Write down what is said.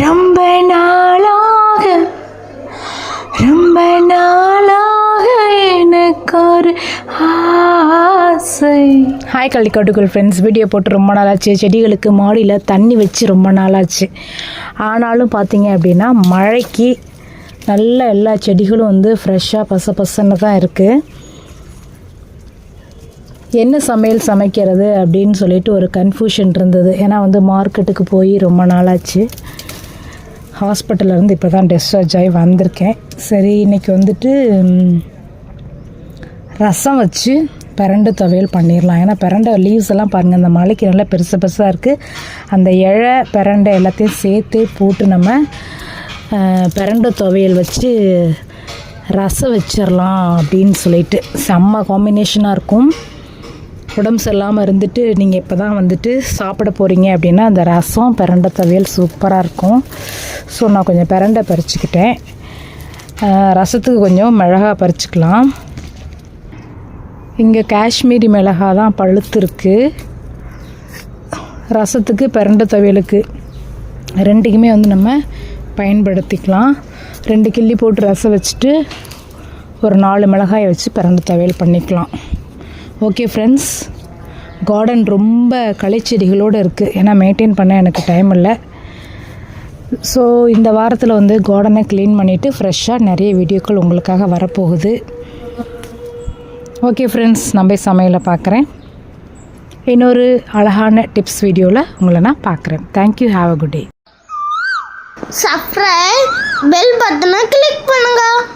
ரொம்ப நாளாக ரொம்ப நாளாக எனக்கு ஒரு ஆசை ஹாய் கள்ளிக்காட்டுக்குள் ஃப்ரெண்ட்ஸ் வீடியோ போட்டு ரொம்ப நாளாச்சு. செடிகளுக்கு மாடியில் தண்ணி வச்சு ரொம்ப நாளாச்சு. ஆனாலும் பார்த்தீங்க அப்படின்னா மழைக்கு நல்ல எல்லா செடிகளும் வந்து ஃப்ரெஷ்ஷாக பச பசன்னு தான் இருக்குது என்ன சமையல் சமைக்கிறது அப்படின்னு சொல்லிட்டு ஒரு கன்ஃபியூஷன் இருந்தது. ஏன்னா வந்து மார்க்கெட்டுக்கு போய் ரொம்ப நாளாச்சு. ஹாஸ்பிட்டல்லேருந்து இப்போ தான் டிஸ்சார்ஜ் ஆகி வந்திருக்கேன். சரி இன்றைக்கி வந்துட்டு ரசம் வச்சு பிரண்டை துவையல் பண்ணிடலாம். ஏன்னா பிரண்டை லீவ்ஸ் எல்லாம் பாருங்கள் அந்த மலைக்கு நல்லா பெருசு பெருசாக இருக்குது அந்த இழை பிரண்டை எல்லாத்தையும் சேர்த்தே போட்டு நம்ம அஹ், பிரண்டை துவையல் வச்சு ரசம் வச்சிடலாம் அப்படின்னு சொல்லிட்டு. செம்ம காம்பினேஷனாக இருக்கும். உடம்பு சரியில்லாமல் இருந்துட்டு நீங்கள் இப்போ தான் வந்துட்டு சாப்பிட போகிறீங்க அப்படின்னா அந்த ரசம் பிரண்டை துவையல் சூப்பராக இருக்கும். ஸோ நான் கொஞ்சம் பிரண்டை பறிச்சுக்கிட்டேன். ரசத்துக்கு கொஞ்சம் மிளகா பறிச்சுக்கலாம். இங்கே காஷ்மீரி மிளகா தான் பழுத்து இருக்குது ரசத்துக்கு பிரண்டை துவையலுக்கு ரெண்டுக்குமே வந்து நம்ம பயன்படுத்திக்கலாம். ரெண்டு கிள்ளி போட்டு ரசம் வச்சுட்டு ஒரு நாலு மிளகாயை வச்சு பிரண்டை துவையல் பண்ணிக்கலாம். ஓகே ஃப்ரெண்ட்ஸ் கார்டன் ரொம்ப களைச்செடிகளோடு இருக்குது. ஏன்னா மெயின்டைன் பண்ண எனக்கு டைம் இல்லை. ஸோ இந்த வாரத்தில் வந்து கார்டனை க்ளீன் பண்ணிவிட்டு ஃப்ரெஷ்ஷாக நிறைய வீடியோக்கள் உங்களுக்காக வரப்போகுது. ஓகே ஃப்ரெண்ட்ஸ் நம்ம சமையலை பார்க்குறேன். இன்னொரு அழகான டிப்ஸ் வீடியோவில் உங்களை நான் பார்க்குறேன். Thank you have a good day subscribe bell பட்டனை கிளிக் பண்ணுங்கள்